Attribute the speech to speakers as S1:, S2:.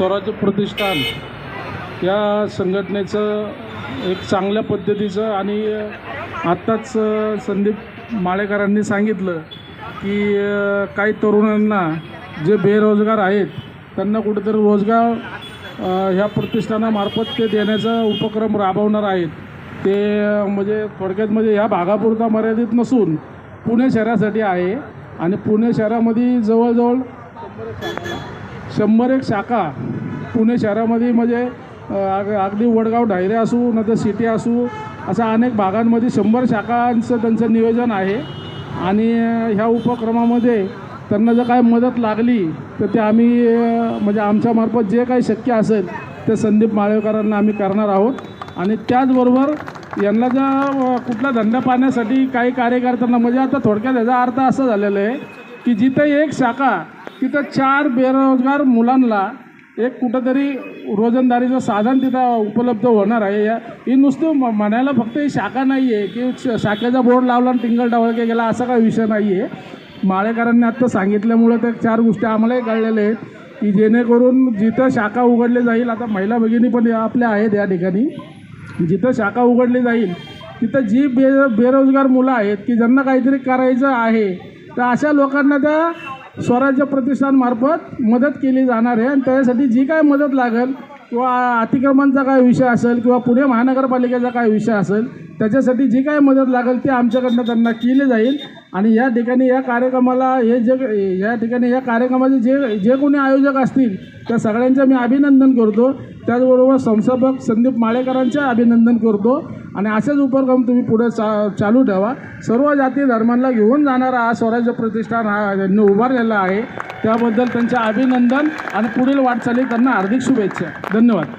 S1: स्वराज्य प्रतिष्ठान या संघटनेचं एक चांगल्या पद्धतीचं आणि आत्ताच संदीप माळेकरांनी सांगितलं की काही तरुणांना जे बेरोजगार आहेत त्यांना कुठेतरी रोजगार ह्या प्रतिष्ठानामार्फत ते देण्याचा उपक्रम राबवणार आहेत. ते म्हणजे थोडक्यात म्हणजे ह्या भागापुरता मर्यादित नसून पुणे शहरासाठी आहे आणि पुणे शहरामध्ये जवळजवळ शंभर एक शाखा पुणे शहरामध्ये म्हणजे अग- अगदी वडगाव ढायरे असू न तर सिटी असू अशा अनेक भागांमध्ये शंभर शाखांचं त्यांचं नियोजन आहे. आणि ह्या उपक्रमामध्ये त्यांना जर काय मदत लागली तर ते आम्ही म्हणजे आमच्यामार्फत जे काही शक्य असेल ते संदीप माळेकरांना आम्ही करणार आहोत. आणि त्याचबरोबर यांना जर कुठला धंदा पाहण्यासाठी काही कार्यकर्त्यांना म्हणजे आता थोडक्यात याचा अर्थ असा झालेला आहे की जिथे एक शाखा तिथं चार बेरोजगार मुलांना एक कुठंतरी रोजंदारीचं साधन तिथं उपलब्ध होणार आहे. या ही नुसतं म- म्हणायला फक्त ही शाखा नाही आहे की श- शाखेचा बोर्ड लावला आणि टिंगल डावळके गेला असा काही विषय नाही आहे माळेकरांनी आत्ता सांगितल्यामुळं त्या चार गोष्टी आम्हालाही कळलेल्या आहेत की जेणेकरून जिथं शाखा उघडली जाईल आता महिला भगिनी पण आपल्या आहेत या ठिकाणी जिथं शाखा उघडली जाईल तिथं जी बे बेरोजगार मुलं आहेत की ज्यांना काहीतरी करायचं आहे तर अशा लोकांना त्या स्वराज्य प्रतिष्ठानमार्फत मदत केली जाणार आहे. आणि त्यासाठी जी काय मदत लागेल किंवा अतिक्रमणचा काय विषय असेल किंवा पुणे महानगरपालिकेचा काय विषय असेल त्याच्यासाठी जी काय मदत लागेल ती आमच्याकडनं त्यांना केली जाईल. आणि या ठिकाणी या कार्यक्रमाला हे जे या ठिकाणी या कार्यक्रमाचे जे जे कोणी आयोजक असतील त्या सगळ्यांचं मी अभिनंदन करतो. त्याचबरोबर संस्थापक संदीप माळेकरांचे अभिनंदन करतो. आणि असेच उपक्रम तुम्ही पुढे चा चालू ठेवा. सर्व जाती धर्मांना घेऊन जाणारा हा स्वराज्य प्रतिष्ठान हा त्यांनी उभारलेला आहे. त्याबद्दल त्यांचे अभिनंदन आणि पुढील वाटचाली त्यांना हार्दिक शुभेच्छा. धन्यवाद.